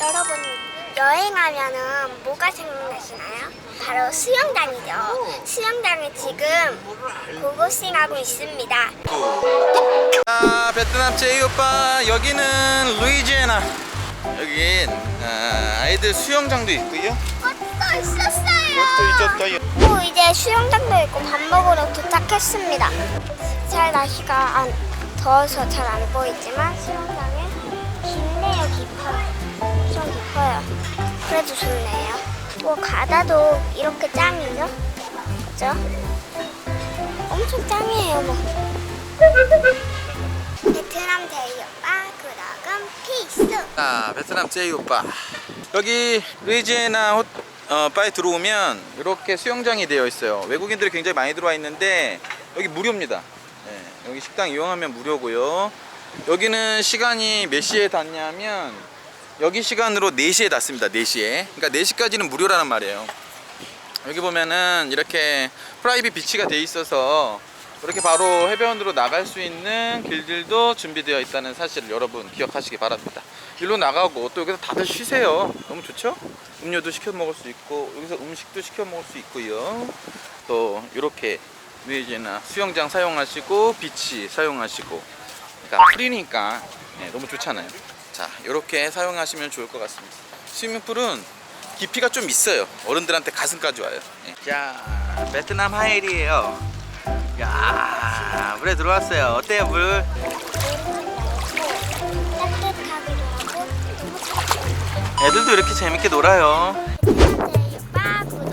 여러분 여행하면은 뭐가 생각나시나요? 바로 수영장이죠. 수영장에 지금 고고싱하고 있습니다. 아 베트남 제이 오빠 여기는 루이지애나 여긴 아, 아이들 수영장도 있고요 꽃도 있었어요. 있었어요 또 이제 수영장도 있고 밥 먹으러 도착했습니다. 잘 날씨가 안 더워서 잘 안 보이지만 수영장에 깊네요 깊어 뭐 가다도 이렇게 짱이죠? 그죠? 엄청 짱이에요 뭐. 베트남 대이 오빠 그러금 피스. 아 베트남 제이 오빠 여기 루이지애나 호, 어, 바에 들어오면 이렇게 수영장이 되어 있어요 외국인들이 굉장히 많이 들어와 있는데 여기 무료입니다 네, 여기 식당 이용하면 무료고요 여기는 시간이 몇 시에 닫냐면 여기 시간으로 4시에 닫습니다 4시에 그러니까 4시까지는 무료라는 말이에요 여기 보면은 이렇게 프라이빗 비치가 돼 있어서 이렇게 바로 해변으로 나갈 수 있는 길들도 준비되어 있다는 사실을 여러분 기억하시기 바랍니다. 일로 나가고 또 여기서 다들 쉬세요. 너무 좋죠? 음료도 시켜 먹을 수 있고 여기서 음식도 시켜 먹을 수 있고요. 또 이렇게 위에나 수영장 사용하시고 비치 사용하시고 그러니까 프리니까 네, 너무 좋잖아요. 자 이렇게 사용하시면 좋을 것 같습니다. 스위밍풀은 깊이가 좀 있어요. 어른들한테 가슴까지 와요. 네. 자 베트남 하엘이에요. 야 물에 들어왔어요. 어때요 물? 애들도 이렇게 재밌게 놀아요. 베트남